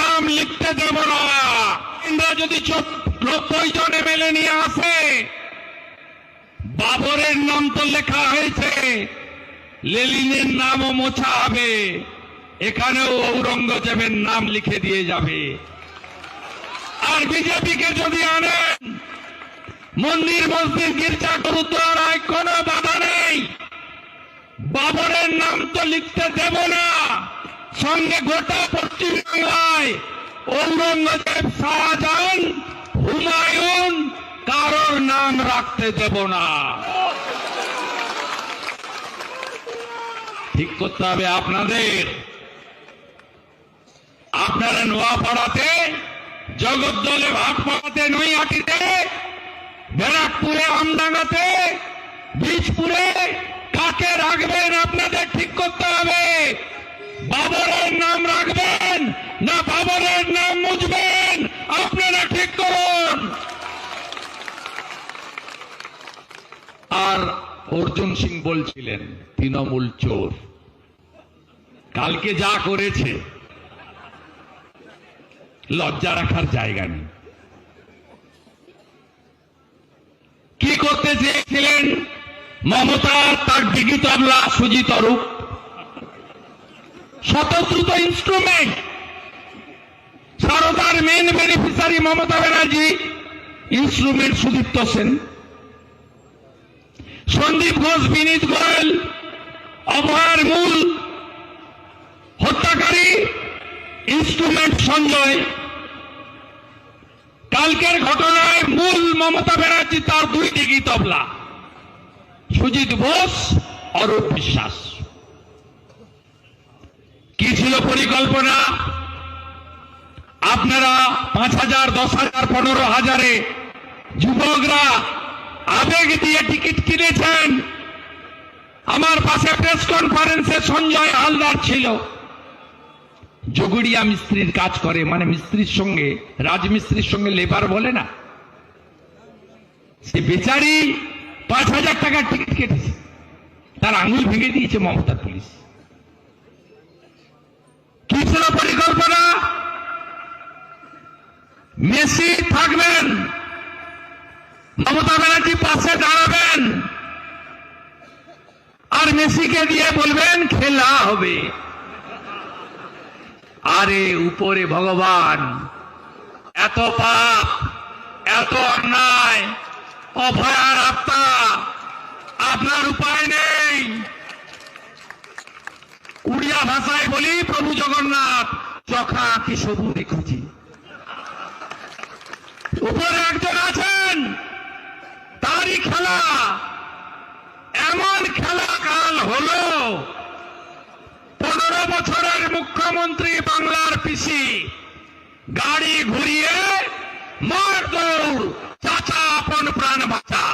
নাম লিখতে দেব না। আমরা যদি নব্বই জন এমএলএ নিয়ে আসে, বাবরের নাম তো লেখা হয়েছে, লেলিনের নামও মোছা হবে, এখানেও ঔরঙ্গজেবের নাম লিখে দিয়ে যাবে। আর বিজেপিকে যদি আনেন, মন্দির মসজিদ গির্জা গুরুদ্বারায় কোনো বাধা নেই। বাবরের নাম তো লিখতে দেব না। সঙ্গে গোটা পশ্চিমবাংলায় ঔরঙ্গজেব শাহজাহান হুমায়ুন কারোর নাম রাখতে দেব না। ঠিক করতে হবে আপনাদের। আপনারা নোয়াপাড়াতে, জগদ্দলে ভাটপাড়াতে, নৈহাটিতে, ব্যারাকপুরে, আমডাঙ্গাতে, বীজপুরে কাকে রাখবেন আপনাদের ঠিক করতে হবে। বাবরের নাম মুছবেন আপনারা ঠিক করুন। আর অর্জুন সিং বলছিলেন, তৃণমূল চোর। কালকে যা করেছে, লজ্জা রাখার জায়গা নেই। কি করতে চেয়েছিলেন? মমতা, তার ডিগি সুজিত রূপ স্বতন্ত্রিত ইনস্ট্রুমেন্ট সারদার main beneficiary Mamata Banerjee, instrument Sudipta Sen. Sandip Ghosh, Vineet Goyal, অভয়ার মূল হত্যাকারী, ইনস্ট্রুমেন্ট সঞ্জয়। কালকের ঘটনায় মূল মমতা ব্যানার্জি তার দুই ডিগি তবলা। সুজিত বোস অরূপ বিশ্বাস। কি ছিল পরিকল্পনা? আপনারা পাঁচ হাজার, দশ হাজার, পনেরো হাজারে যুবকরা আবেগ দিয়ে টিকিট কিনেছেন। আমার পাশে প্রেস কনফারেন্সে সঞ্জয় হালদার ছিল। জগুড়িয়া মিস্ত্রির কাজ করে মানে মিস্ত্রির সঙ্গে, রাজমিস্ত্রির সঙ্গে লেবার বলে না। সে বেচারি পাঁচ হাজার টাকার টিকিট কেটেছে। তার আঙুল ভেঙে দিয়েছে মমতার পুলিশ। কি ছিল পরিকল্পনা? মেসি থাকবেন। মমতা ব্যানার্জি পাশে দাঁড়াবেন। আর মেসিকে দিয়ে বলবেন, খেলা হবে। আরে উপরে ভগবান, এত পাপ, এত অন্যায়, অভয়ার আত্মা, আপনার উপায় নেই। উড়িয়া ভাষায় বলি, প্রভু জগন্নাথ, চখা কি সবু দেখুছি উপরে একজন আছেন। তারই খেলা। এমন খেলা কাল হল পনেরো বছরের মুখ্যমন্ত্রী বাংলার পিসি। গাড়ি ঘুরিয়ে মার দৌড়, চাচা আপন প্রাণ বাঁচা।